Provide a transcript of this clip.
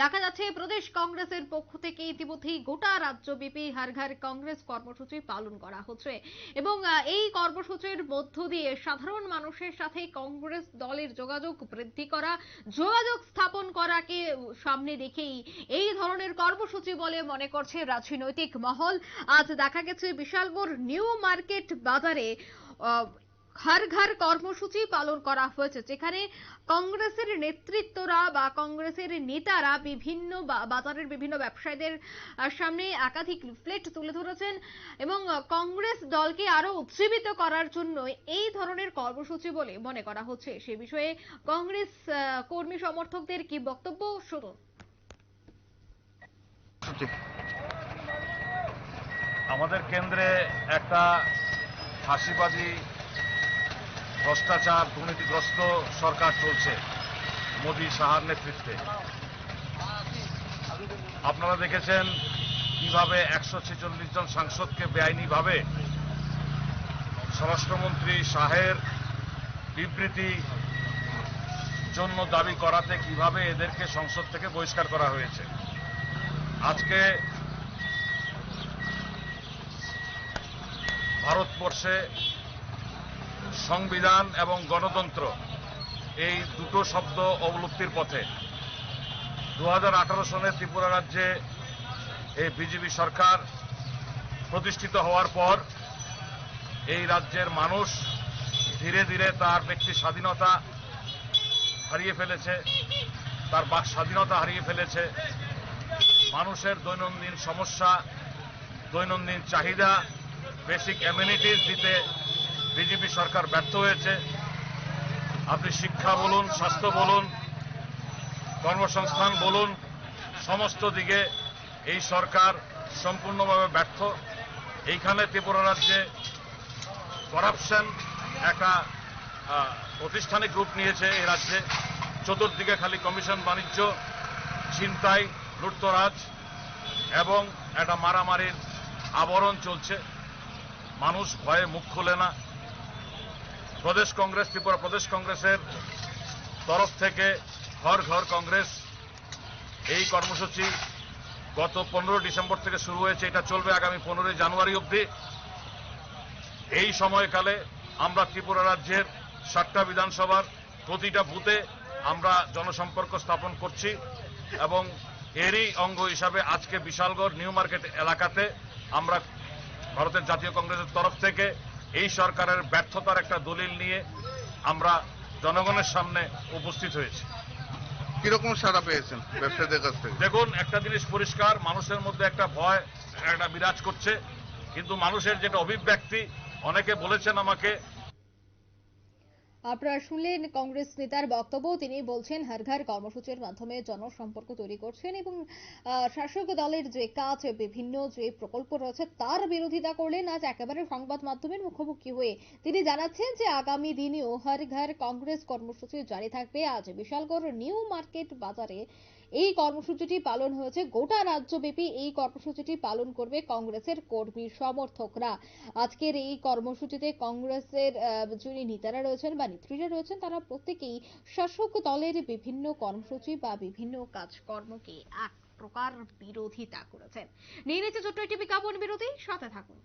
দেখা যাচ্ছে, প্রদেশ কংগ্রেসের পক্ষ থেকে ইতিমধ্যেই গোটা রাজ্যব্যাপী হার ঘর কংগ্রেস কর্মসূচি পালন করা হচ্ছে। এবং এই কর্মসূচির মধ্য দিয়ে সাধারণ মানুষের সাথে কংগ্রেস দলের যোগাযোগ বৃদ্ধি করা, যোগাযোগ স্থাপন করাকে সামনে রেখেই এই ধরনের কর্মসূচি বলে মনে করছে রাজনৈতিক মহল। আজ দেখা গেছে, বিশালগড় নিউ মার্কেট বাজারে ঘর ঘর কর্মসূচি পালন করা হয়েছে, যেখানে কংগ্রেসের নেতৃত্বরা বা কংগ্রেসের নেতারা বিভিন্ন বাজারের বিভিন্ন ব্যবসায়ীদের সামনে একাধিক লিফলেট তুলে ধরেছেন এবং কংগ্রেস দলকে আরও উজ্জীবিত করার জন্য এই ধরনের কর্মসূচি বলে মনে করা হচ্ছে। সে বিষয়ে কংগ্রেস কর্মী সমর্থকদের কি বক্তব্য? শুনুন। আমাদের কেন্দ্রে একটা ফাঁসিবাদী ভ্রষ্টাচার দুর্নীতিগ্রস্ত সরকার চলছে মোদী সাহার নেতৃত্বে। আপনারা দেখেছেন কীভাবে একশো ছেচল্লিশ জন সাংসদকে বেআইনিভাবে স্বরাষ্ট্রমন্ত্রী শাহের বিবৃতি জন্য দাবি করাতে কীভাবে এদেরকে সংসদ থেকে বহিষ্কার করা হয়েছে। আজকে ভারতবর্ষে সংবিধান এবং গণতন্ত্র, এই দুটো শব্দ অবলুপ্তির পথে। দু সনে ত্রিপুরা রাজ্যে এই বিজেপি সরকার প্রতিষ্ঠিত হওয়ার পর এই রাজ্যের মানুষ ধীরে ধীরে তার ব্যক্তি স্বাধীনতা হারিয়ে ফেলেছে, তার বাক স্বাধীনতা হারিয়ে ফেলেছে। মানুষের দৈনন্দিন সমস্যা, দৈনন্দিন চাহিদা বেসিক অ্যামিনিটিস দিতে বিজেপি সরকার ব্যর্থ হয়েছে। আপনি শিক্ষা বলুন, স্বাস্থ্য বলুন, কর্মসংস্থান বলুন, সমস্ত দিকে এই সরকার সম্পূর্ণভাবে ব্যর্থ। এইখানে ত্রিপুরা রাজ্যে করাপশন একটা প্রতিষ্ঠানিক রূপ নিয়েছে এই রাজ্যে। চতুর্দিকে খালি কমিশন বাণিজ্য, ছিনতাই, লুটতরাজ এবং একটা মারামারির আবরণ চলছে। মানুষ ভয়ে মুখ খোলে না। প্রদেশ কংগ্রেস, ত্রিপুরা প্রদেশ কংগ্রেসের তরফ থেকে ঘর ঘর কংগ্রেস। এই কর্মসূচি গত পনেরো ডিসেম্বর থেকে শুরু হয়েছে। এটা চলবে আগামী পনেরোই জানুয়ারি অবধি। এই সময়কালে আমরা ত্রিপুরা রাজ্যের সাতটা বিধানসভার প্রতিটা বুথে আমরা জনসম্পর্ক স্থাপন করছি এবং এরই অঙ্গ হিসাবে আজকে বিশালগড়, নিউ মার্কেট এলাকাতে আমরা ভারতের জাতীয় কংগ্রেসের তরফ থেকে এই সরকারের ব্যর্থতার একটা দলিল নিয়ে আমরা জনগণের সামনে উপস্থিত হয়েছি। কীরকম সারা পেয়েছেন ব্যবসায়ীদের কাছ থেকে? দেখুন একটা জিনিস পরিষ্কার মানুষের মধ্যে একটা ভয় একটা বিরাজ করছে কিন্তু মানুষের যেটা অভিব্যক্তি অনেকে বলেছেন আমাকে আপনারা শুনলেন কংগ্রেস নেতার বক্তব্য। তিনি বলছেন, হার ঘর কর্মসূচির মাধ্যমে জনসম্পর্ক তৈরি করছেন এবং শাসক দলের যে কাজ, বিভিন্ন যে প্রকল্প রয়েছে, তার বিরোধিতা করলেন। আজ একেবারে সংবাদ মাধ্যমের মুখোমুখি হয়ে তিনি জানাচ্ছেন যে, আগামী দিনেও হার ঘর কংগ্রেস কর্মসূচি জারি থাকবে। আজ বিশালগড় নিউ মার্কেট বাজারে এই কর্মসূচিটি পালন হয়েছে। গোটা রাজ্যব্যাপী এই কর্মসূচিটি পালন করবে কংগ্রেসের কর্মী সমর্থকরা। আজকের এই কর্মসূচিতে কংগ্রেসের যিনি নেতারা রয়েছেন বা নেত্রীরা রয়েছেন, তারা প্রত্যেকেই শাসক দলের বিভিন্ন কর্মসূচি বা বিভিন্ন কাজকর্মকে এক প্রকার বিরোধিতা করেছেন। নিয়ে নিচ্ছে ছোট্ট একটি বিজ্ঞাপন বিরতি, সাথে থাকুন।